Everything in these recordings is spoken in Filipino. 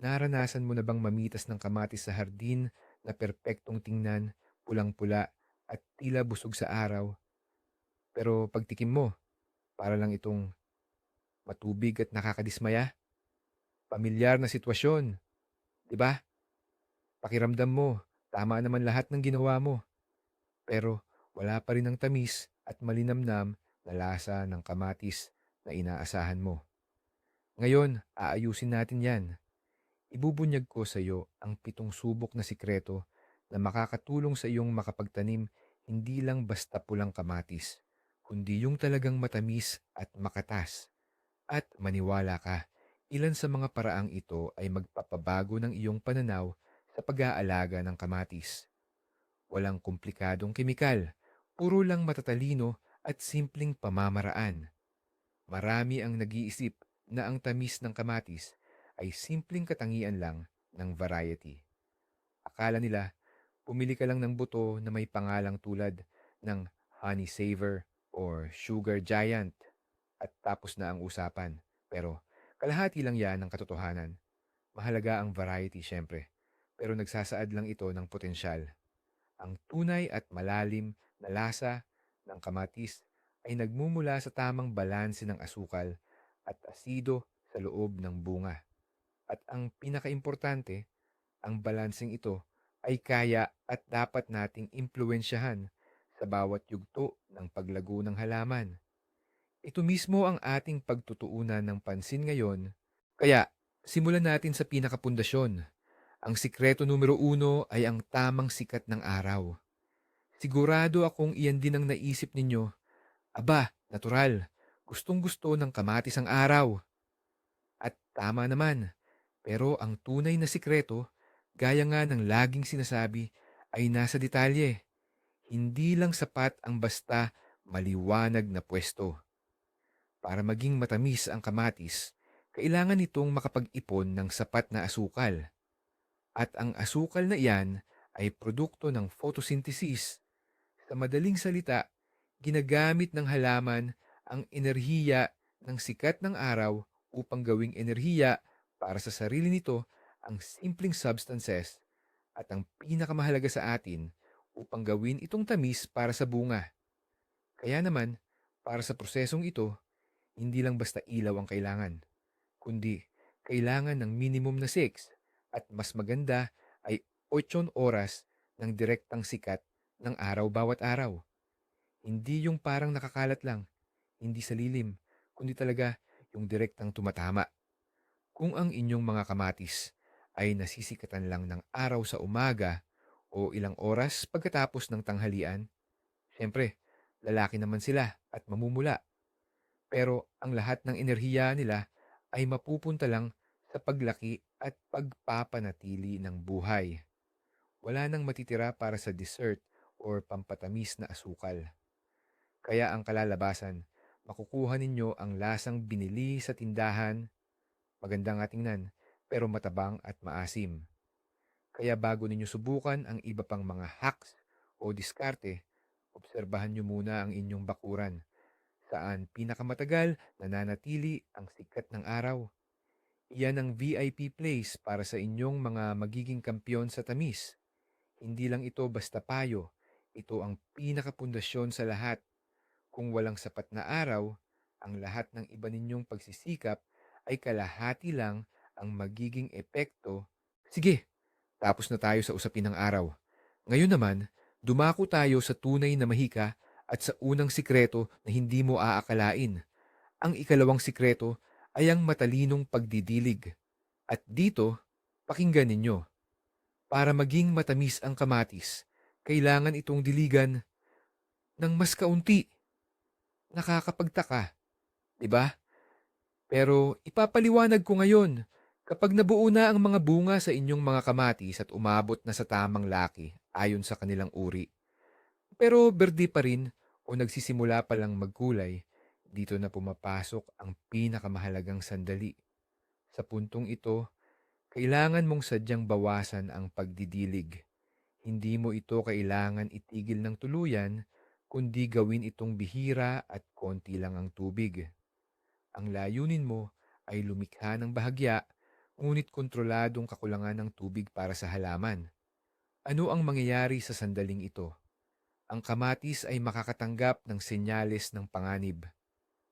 Naranasan mo na bang mamitas ng kamatis sa hardin na perpektong tingnan, pulang-pula at tila busog sa araw? Pero pagtikim mo, para lang itong matubig at nakakadismaya? Pamilyar na sitwasyon, di ba? Pakiramdam mo, tama naman lahat ng ginawa mo. Pero wala pa rin ang tamis at malinamnam na lasa ng kamatis na inaasahan mo. Ngayon, aayusin natin yan. Ibubunyag ko sa iyo ang pitong subok na sikreto na makakatulong sa iyong makapagtanim hindi lang basta pulang kamatis, kundi yung talagang matamis at makatas. At maniwala ka, ilan sa mga paraang ito ay magpapabago ng iyong pananaw sa pag-aalaga ng kamatis. Walang komplikadong kemikal, puro lang matatalino at simpleng pamamaraan. Marami ang nag-iisip na ang tamis ng kamatis ay simpleng katangian lang ng variety. Akala nila, pumili ka lang ng buto na may pangalang tulad ng Honey Saver or Sugar Giant at tapos na ang usapan. Pero kalahati lang yan ng katotohanan. Mahalaga ang variety syempre, pero nagsasaad lang ito ng potensyal. Ang tunay at malalim na lasa ng kamatis ay nagmumula sa tamang balanse ng asukal at asido sa loob ng bunga. At ang pinakaimportante, ang balanseng ito ay kaya at dapat nating impluensyahan sa bawat yugto ng paglago ng halaman. Ito mismo ang ating pagtutuunan ng pansin ngayon, kaya simulan natin sa pinakapundasyon. Ang sikreto numero uno ay ang tamang sikat ng araw. Sigurado akong iyan din ang naisip ninyo. Aba, natural, gustong gusto ng kamatis ang araw. At tama naman, pero ang tunay na sikreto, gaya nga ng laging sinasabi, ay nasa detalye. Hindi lang sapat ang basta maliwanag na pwesto. Para maging matamis ang kamatis, kailangan nitong makapag-ipon ng sapat na asukal. At ang asukal na iyan ay produkto ng photosynthesis. Sa madaling salita, ginagamit ng halaman ang enerhiya ng sikat ng araw upang gawing enerhiya para sa sarili nito ang simpleng substances at ang pinakamahalaga sa atin upang gawin itong tamis para sa bunga. Kaya naman, para sa prosesong ito, hindi lang basta ilaw ang kailangan, kundi kailangan ng minimum na 6 at mas maganda ay 8 oras ng direktang sikat ng araw bawat araw. Hindi yung parang nakakalat lang, hindi sa lilim, kundi talaga yung direktang tumatama. Kung ang inyong mga kamatis ay nasisikatan lang ng araw sa umaga o ilang oras pagkatapos ng tanghalian, syempre, lalaki naman sila at mamumula. Pero ang lahat ng enerhiya nila ay mapupunta lang sa paglaki at pagpapanatili ng buhay. Wala nang matitira para sa dessert or pampatamis na asukal. Kaya ang kalalabasan, makukuha ninyo ang lasang binili sa tindahan, magandang nga tingnan, pero matabang at maasim. Kaya bago ninyo subukan ang iba pang mga hacks o diskarte, obserbahan nyo muna ang inyong bakuran saan pinakamatagal nananatili ang sikat ng araw. Iyan ang VIP place para sa inyong mga magiging kampyon sa tamis. Hindi lang ito basta payo, ito ang pinakapundasyon sa lahat. Kung walang sapat na araw, ang lahat ng iba ninyong pagsisikap ay kalahati lang ang magiging epekto. Sige, tapos na tayo sa usapin ng araw. Ngayon naman, dumako tayo sa tunay na mahika at sa unang sikreto na hindi mo aakalain. Ang ikalawang sikreto ay ang matalinong pagdidilig. At dito, pakinggan ninyo. Para maging matamis ang kamatis, kailangan itong diligan ng mas kaunti. Nakakapagtaka, di ba? Pero ipapaliwanag ko ngayon, kapag nabuo na ang mga bunga sa inyong mga kamatis at umabot na sa tamang laki ayon sa kanilang uri, pero berde pa rin o nagsisimula pa lang magkulay, dito na pumapasok ang pinakamahalagang sandali. Sa puntong ito, kailangan mong sadyang bawasan ang pagdidilig. Hindi mo ito kailangan itigil ng tuluyan, kundi gawin itong bihira at konti lang ang tubig. Ang layunin mo ay lumikha ng bahagya, ngunit kontroladong kakulangan ng tubig para sa halaman. Ano ang mangyayari sa sandaling ito? Ang kamatis ay makakatanggap ng senyales ng panganib.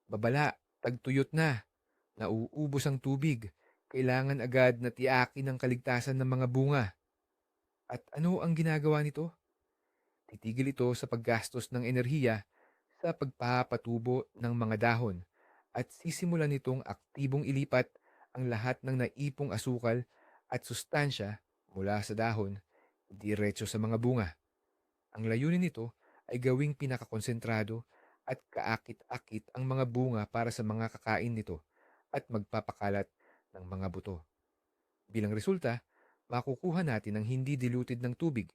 Babala, tagtuyot na, nauubos ang tubig, kailangan agad na tiyakin ang kaligtasan ng mga bunga. At ano ang ginagawa nito? Titigil ito sa paggastos ng enerhiya sa pagpapatubo ng mga dahon at sisimulan nitong aktibong ilipat ang lahat ng naipong asukal at sustansya mula sa dahon diretso sa mga bunga. Ang layunin nito ay gawing pinakakonsentrado at kaakit-akit ang mga bunga para sa mga kakain nito at magpapakalat ng mga buto. Bilang resulta, makukuha natin ang hindi diluted ng tubig,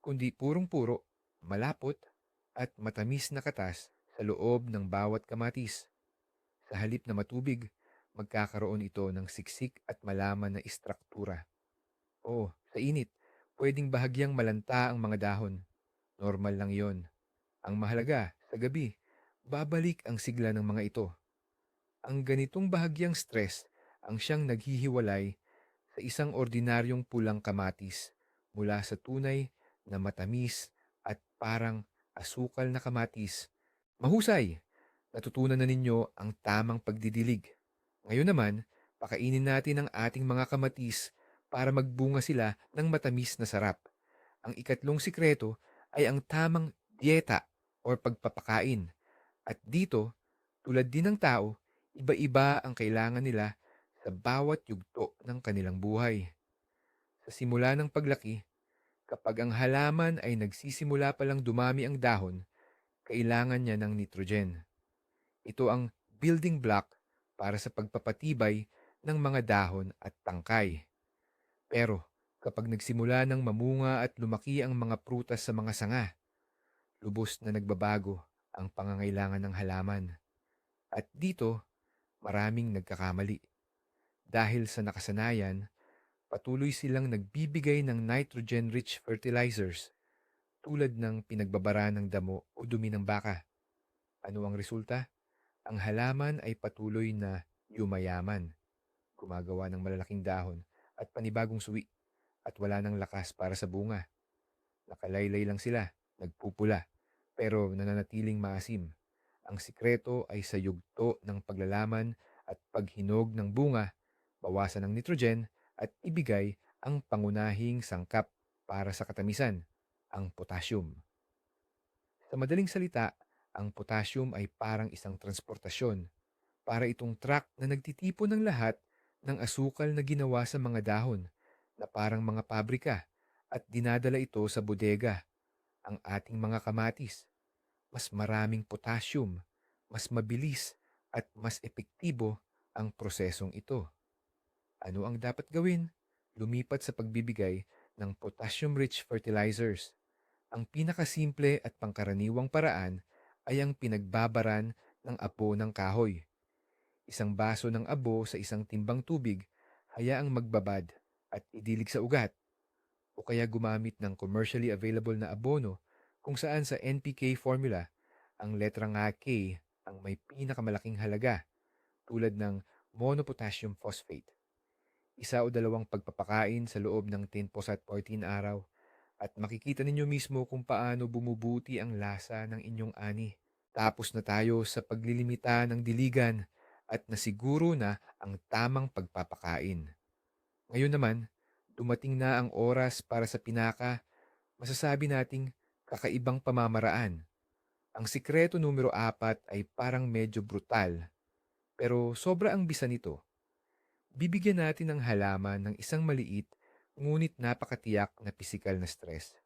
kundi purong-puro, malapot, at matamis na katas sa loob ng bawat kamatis. Sa halip na matubig, magkakaroon ito ng siksik at malaman na istruktura. Oo, sa init, pwedeng bahagyang malanta ang mga dahon. Normal lang yon. Ang mahalaga, sa gabi, babalik ang sigla ng mga ito. Ang ganitong bahagyang stress ang siyang naghihiwalay sa isang ordinaryong pulang kamatis mula sa tunay na matamis at parang asukal na kamatis. Mahusay! Natutunan na ninyo ang tamang pagdidilig. Ngayon naman, pakainin natin ang ating mga kamatis para magbunga sila ng matamis na sarap. Ang ikatlong sikreto ay ang tamang dieta o pagpapakain. At dito, tulad din ng tao, iba-iba ang kailangan nila sa bawat yugto ng kanilang buhay. Sa simula ng paglaki, kapag ang halaman ay nagsisimula palang dumami ang dahon, kailangan niya ng nitrogen. Ito ang building block para sa pagpapatibay ng mga dahon at tangkay. Pero kapag nagsimula ng mamunga at lumaki ang mga prutas sa mga sanga, lubos na nagbabago ang pangangailangan ng halaman. At dito, maraming nagkakamali. Dahil sa nakasanayan, patuloy silang nagbibigay ng nitrogen-rich fertilizers tulad ng pinagbabara ng damo o dumi ng baka. Ano ang resulta? Ang halaman ay patuloy na yumayaman, gumagawa ng malalaking dahon at panibagong suwi at wala ng lakas para sa bunga. Nakalaylay lang sila, nagpupula, pero nananatiling maasim. Ang sikreto ay sa yugto ng paglalaman at paghinog ng bunga, bawasan ng nitrogen at ibigay ang pangunahing sangkap para sa katamisan, ang potassium. Sa madaling salita, ang potassium ay parang isang transportasyon para itong truck na nagtitipon ng lahat ng asukal na ginawa sa mga dahon na parang mga pabrika at dinadala ito sa bodega. Ang ating mga kamatis, mas maraming potassium, mas mabilis at mas epektibo ang prosesong ito. Ano ang dapat gawin? Lumipat sa pagbibigay ng potassium-rich fertilizers. Ang pinakasimple at pangkaraniwang paraan ay ang pinagbabaran ng abo ng kahoy. Isang baso ng abo sa isang timbang tubig, hayaang magbabad at idilig sa ugat. O kaya gumamit ng commercially available na abono kung saan sa NPK formula, ang letra nga K ang may pinakamalaking halaga tulad ng monopotassium phosphate. Isa o dalawang pagpapakain sa loob ng 10 at 14 araw at makikita ninyo mismo kung paano bumubuti ang lasa ng inyong ani. Tapos na tayo sa paglilimita ng diligan at nasiguro na ang tamang pagpapakain. Ngayon naman, dumating na ang oras para sa pinaka, masasabi nating kakaibang pamamaraan. Ang sikreto numero apat ay parang medyo brutal, pero sobra ang bisa nito. Bibigyan natin ng halaman ng isang maliit ngunit napakatiyak na pisikal na stress.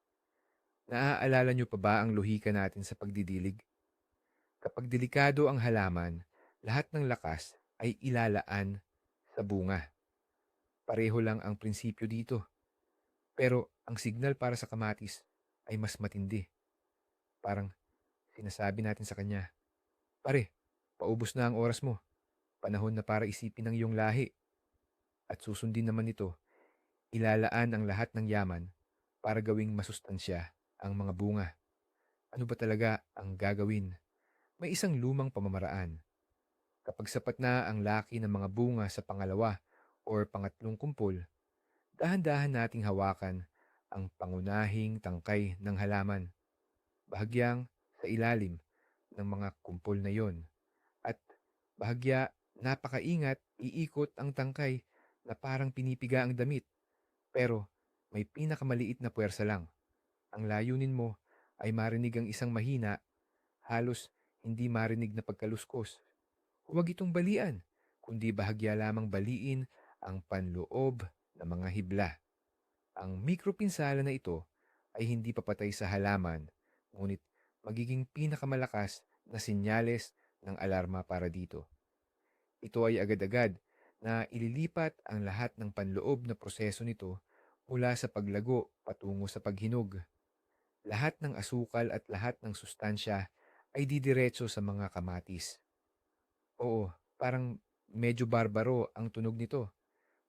Naaalala niyo pa ba ang lohika natin sa pagdidilig? Kapag delikado ang halaman, lahat ng lakas ay ilalaan sa bunga. Pareho lang ang prinsipyo dito. Pero ang signal para sa kamatis ay mas matindi. Parang sinasabi natin sa kanya, Pare, paubos na ang oras mo. Panahon na para isipin ng iyong lahi. At susundin naman ito ilalaan ang lahat ng yaman para gawing masustansya ang mga bunga. Ano ba talaga ang gagawin? May isang lumang pamamaraan. Kapag sapat na ang laki ng mga bunga sa pangalawa or pangatlong kumpol, dahan-dahan nating hawakan ang pangunahing tangkay ng halaman, bahagyang sa ilalim ng mga kumpol na yon. At bahagya napakaingat iikot ang tangkay na parang pinipiga ang damit. Pero may pinakamaliit na puwersa lang. Ang layunin mo ay marinig ang isang mahina, halos hindi marinig na pagkaluskos. Huwag itong balian, kundi bahagya lamang baliin ang panloob ng mga hibla. Ang mikropinsala na ito ay hindi papatay sa halaman, ngunit magiging pinakamalakas na sinyales ng alarma para dito. Ito ay agad-agad na ililipat ang lahat ng panloob na proseso nito mula sa paglago patungo sa paghinog. Lahat ng asukal at lahat ng sustansya ay didiretso sa mga kamatis. Oo, parang medyo barbaro ang tunog nito.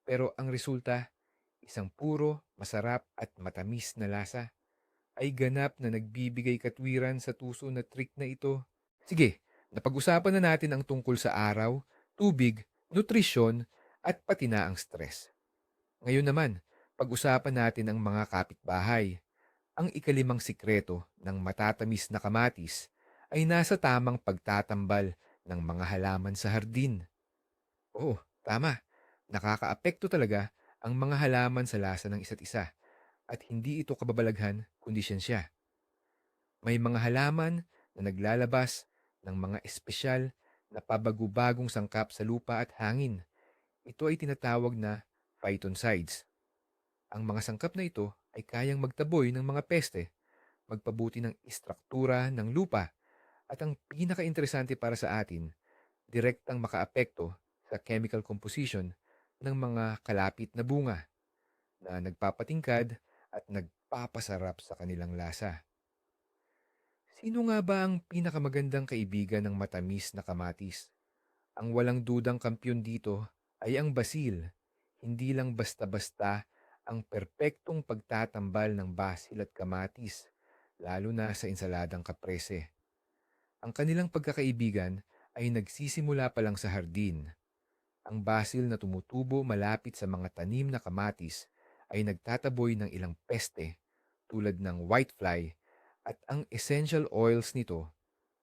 Pero ang resulta, isang puro, masarap at matamis na lasa ay ganap na nagbibigay katwiran sa tuso na trick na ito. Sige, napag-usapan na natin ang tungkol sa araw, tubig, nutrisyon at pati na ang stress. Ngayon naman, pag-usapan natin ang mga kapitbahay. Ang ikalimang sikreto ng matatamis na kamatis ay nasa tamang pagtatambal ng mga halaman sa hardin. Oo, tama. Nakakaapekto talaga ang mga halaman sa lasa ng isa't isa at hindi ito kababalaghan kundi siyensya. May mga halaman na naglalabas ng mga espesyal na pabago-bagong sangkap sa lupa at hangin. Ito ay tinatawag na phytoncides. Ang mga sangkap na ito ay kayang magtaboy ng mga peste, magpabuti ng istruktura ng lupa, at ang pinaka-interesante para sa atin, direktang makaapekto sa chemical composition ng mga kalapit na bunga na nagpapatingkad at nagpapasarap sa kanilang lasa. Sino nga ba ang pinakamagandang kaibigan ng matamis na kamatis? Ang walang dudang kampyon dito ay ang basil. Hindi lang basta-basta ang perpektong pagtatambal ng basil at kamatis, lalo na sa ensaladang kaprese. Ang kanilang pagkakaibigan ay nagsisimula pa lang sa hardin. Ang basil na tumutubo malapit sa mga tanim na kamatis ay nagtataboy ng ilang peste tulad ng whitefly at ang essential oils nito,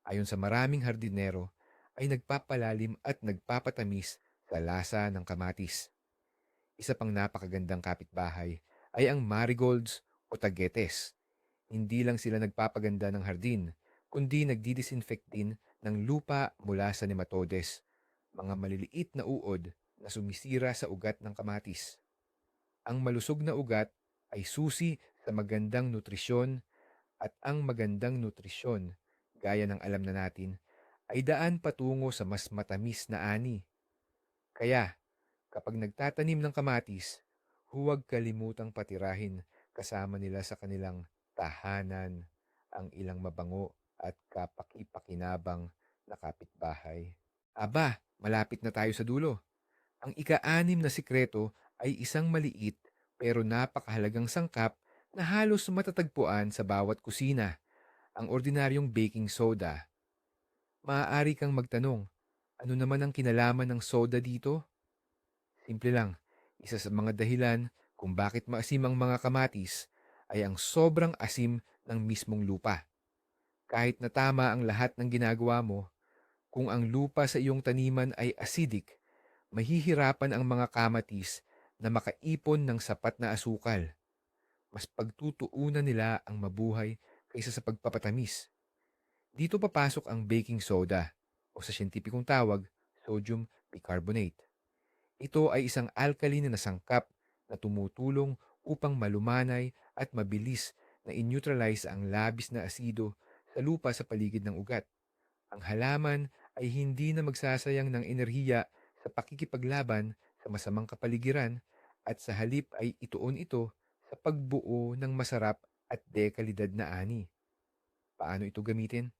ayon sa maraming hardinero, ay nagpapalalim at nagpapatamis sa lasa ng kamatis. Isa pang napakagandang kapitbahay ay ang marigolds o tagetes. Hindi lang sila nagpapaganda ng hardin, kundi nagdidisinfect din ng lupa mula sa nematodes, mga maliliit na uod na sumisira sa ugat ng kamatis. Ang malusog na ugat ay susi sa magandang nutrisyon at ang magandang nutrisyon, gaya ng alam na natin, ay daan patungo sa mas matamis na ani. Kaya, Kapag nagtatanim ng kamatis, huwag kalimutang patirahin kasama nila sa kanilang tahanan ang ilang mabango at kapaki-pakinabang na kapitbahay. Aba, malapit na tayo sa dulo. Ang ika-anim na sikreto ay isang maliit pero napakahalagang sangkap na halos matatagpuan sa bawat kusina, ang ordinaryong baking soda. Maaari kang magtanong, ano naman ang kinalaman ng soda dito? Simple lang, isa sa mga dahilan kung bakit maasim ang mga kamatis ay ang sobrang asim ng mismong lupa. Kahit na tama ang lahat ng ginagawa mo, kung ang lupa sa iyong taniman ay acidic, mahihirapan ang mga kamatis na makaipon ng sapat na asukal. Mas pagtutuunan nila ang mabuhay kaysa sa pagpapatamis. Dito papasok ang baking soda o sa siyentipikong tawag, sodium bicarbonate. Ito ay isang alkaline na sangkap na tumutulong upang malumanay at mabilis na in-neutralize ang labis na asido sa lupa sa paligid ng ugat. Ang halaman ay hindi na magsasayang ng enerhiya sa pakikipaglaban sa masamang kapaligiran at sa halip ay ituon ito pagbuo ng masarap at dekalidad na ani. Paano ito gamitin?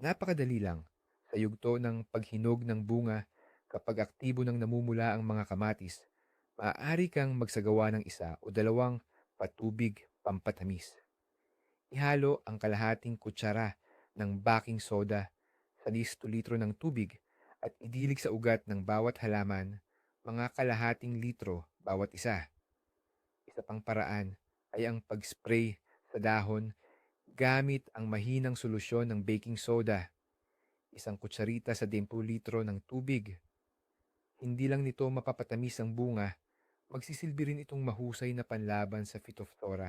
Napakadali lang. Sa yugto ng paghinog ng bunga Kapag aktibo nang namumula ang mga kamatis, maaari kang magsagawa ng isa o dalawang patubig pampatamis. Ihalo ang kalahating kutsara ng baking soda sa listo litro ng tubig at idilig sa ugat ng bawat halaman mga kalahating litro bawat isa. Isa pang ay ang pag-spray sa dahon gamit ang mahinang solusyon ng baking soda. Isang kutsarita sa 10 litro ng tubig. Hindi lang nito mapapatamis ang bunga, magsisilbi rin itong mahusay na panlaban sa Phytophthora.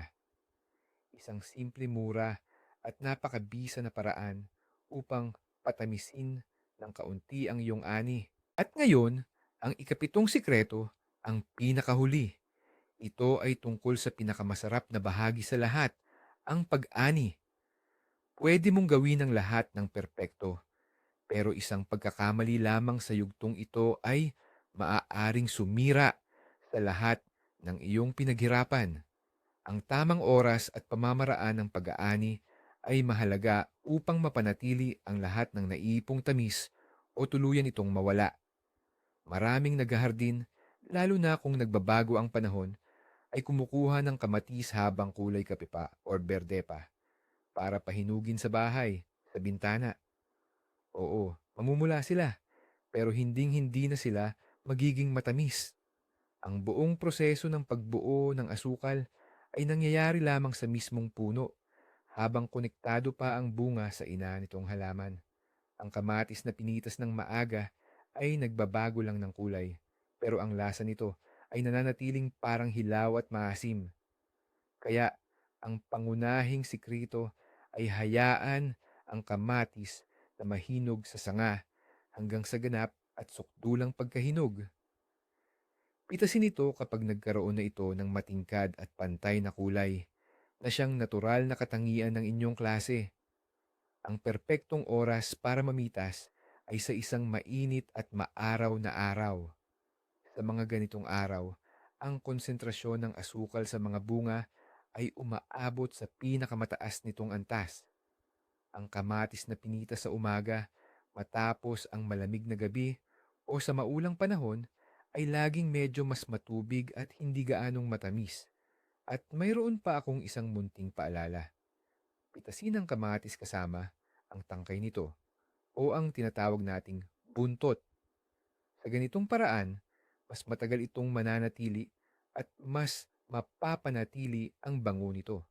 Isang simple mura at napakabisa na paraan upang patamisin ng kaunti ang iyong ani. At ngayon, ang ikapitong sikreto, ang pinakahuli. Ito ay tungkol sa pinakamasarap na bahagi sa lahat, ang pag-ani. Pwede mong gawin ang lahat ng perpekto, pero isang pagkakamali lamang sa yugtong ito ay maaaring sumira sa lahat ng iyong pinaghirapan. Ang tamang oras at pamamaraan ng pag-aani ay mahalaga upang mapanatili ang lahat ng naiipong tamis o tuluyan itong mawala. Maraming naghahardin, lalo na kung nagbabago ang panahon, ay kumukuha ng kamatis habang kulay kape pa or berde pa para pahinugin sa bahay, sa bintana. Oo, mamumula sila, pero hinding-hindi na sila magiging matamis. Ang buong proseso ng pagbuo ng asukal ay nangyayari lamang sa mismong puno habang konektado pa ang bunga sa ina nitong halaman. Ang kamatis na pinitas ng maaga ay nagbabago lang ng kulay, pero ang lasa nito ay nananatiling parang hilaw at maasim. Kaya ang pangunahing sikrito ay hayaan ang kamatis na mahinog sa sanga hanggang sa ganap at sukdulang pagkahinog. Pitasin ito kapag nagkaroon na ito ng matingkad at pantay na kulay na siyang natural na katangian ng inyong klase. Ang perpektong oras para mamitas ay sa isang mainit at maaraw na araw. Sa mga ganitong araw, ang konsentrasyon ng asukal sa mga bunga ay umaabot sa pinakamataas nitong antas. Ang kamatis na pinita sa umaga matapos ang malamig na gabi o sa maulang panahon ay laging medyo mas matubig at hindi gaanong matamis. At mayroon pa akong isang munting paalala. Pitasin ang kamatis kasama ang tangkay nito o ang tinatawag nating buntot. Sa ganitong paraan, mas matagal itong mananatili at mas mapapanatili ang bango nito.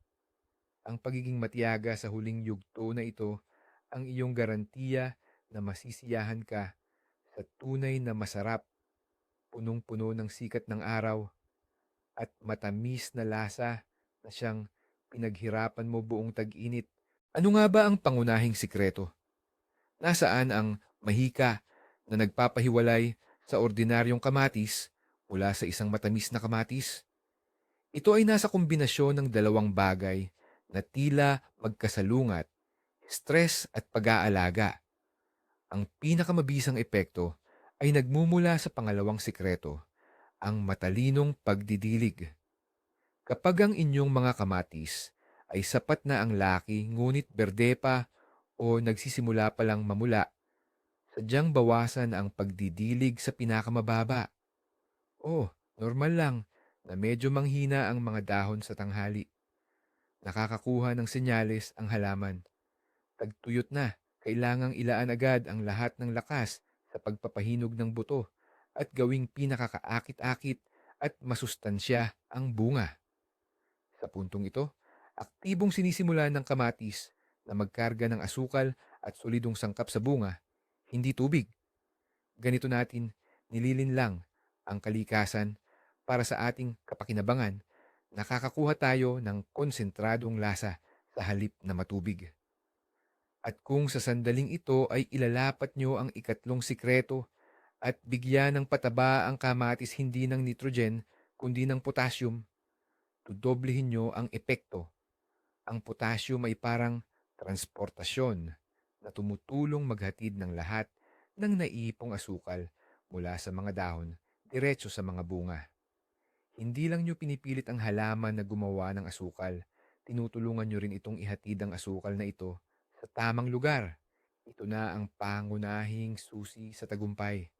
Ang pagiging matiyaga sa huling yugto na ito ang iyong garantiya na masisiyahan ka sa tunay na masarap punong-puno ng sikat ng araw at matamis na lasa na siyang pinaghirapan mo buong tag-init. Ano nga ba ang pangunahing sikreto? Nasaan ang mahika na nagpapahiwalay sa ordinaryong kamatis mula sa isang matamis na kamatis? Ito ay nasa kombinasyon ng dalawang bagay na tila magkasalungat, stress at pag-aalaga. Ang pinakamabisang epekto ay nagmumula sa pangalawang sikreto, ang matalinong pagdidilig. Kapag ang inyong mga kamatis ay sapat na ang laki ngunit berde pa o nagsisimula pa lang mamula, sadyang bawasan ang pagdidilig sa pinakamababa. Oh, normal lang na medyo manghina ang mga dahon sa tanghali. Nakakakuha ng senyales ang halaman. Tagtuyot na, kailangang ilaan agad ang lahat ng lakas sa pagpapahinog ng buto at gawing pinakakaakit-akit at masustansya ang bunga. Sa puntong ito, aktibong sinisimula ng kamatis na magkarga ng asukal at solidong sangkap sa bunga, hindi tubig. Ganito natin nililin lang ang kalikasan para sa ating kapakinabangan, nakakakuha tayo ng konsentradong lasa sa halip na matubig. At kung sa sandaling ito ay ilalapat nyo ang ikatlong sikreto at bigyan ng pataba ang kamatis hindi ng nitrogen kundi ng potassium, tudoblihin nyo ang epekto. Ang potassium ay parang transportasyon na tumutulong maghatid ng lahat ng naiipong asukal mula sa mga dahon diretso sa mga bunga. Hindi lang nyo pinipilit ang halaman na gumawa ng asukal, tinutulungan nyo rin itong ihatid ang asukal na ito sa tamang lugar. Ito na ang pangunahing susi sa tagumpay.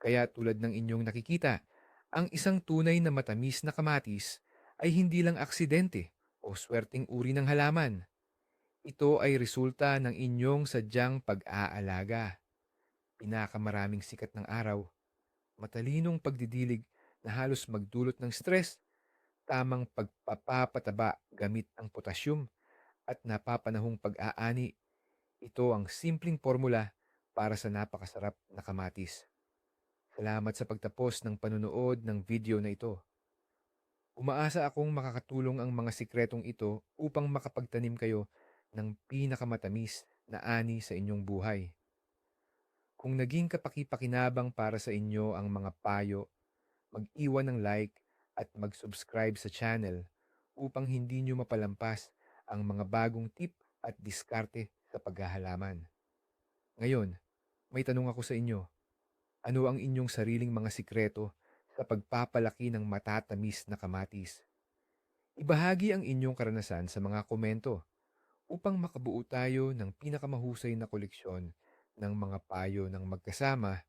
Kaya tulad ng inyong nakikita, ang isang tunay na matamis na kamatis ay hindi lang aksidente o swerteng uri ng halaman. Ito ay resulta ng inyong sadyang pag-aalaga. Pinakamaraming sikat ng araw, matalinong pagdidilig na halos magdulot ng stress, tamang pagpapapataba gamit ang potasyum at napapanahong pag-aani, ito ang simpleng formula para sa napakasarap na kamatis. Salamat sa pagtapos ng panunood ng video na ito. Umaasa akong makakatulong ang mga sikretong ito upang makapagtanim kayo ng pinakamatamis na ani sa inyong buhay. Kung naging kapaki-pakinabang para sa inyo ang mga payo, mag-iwan ng like at mag-subscribe sa channel upang hindi nyo mapalampas ang mga bagong tip at diskarte sa paghahalaman. Ngayon, may tanong ako sa inyo. Ano ang inyong sariling mga sikreto sa pagpapalaki ng matatamis na kamatis? Ibahagi ang inyong karanasan sa mga komento upang makabuo tayo ng pinakamahusay na koleksyon ng mga payo ng magkasama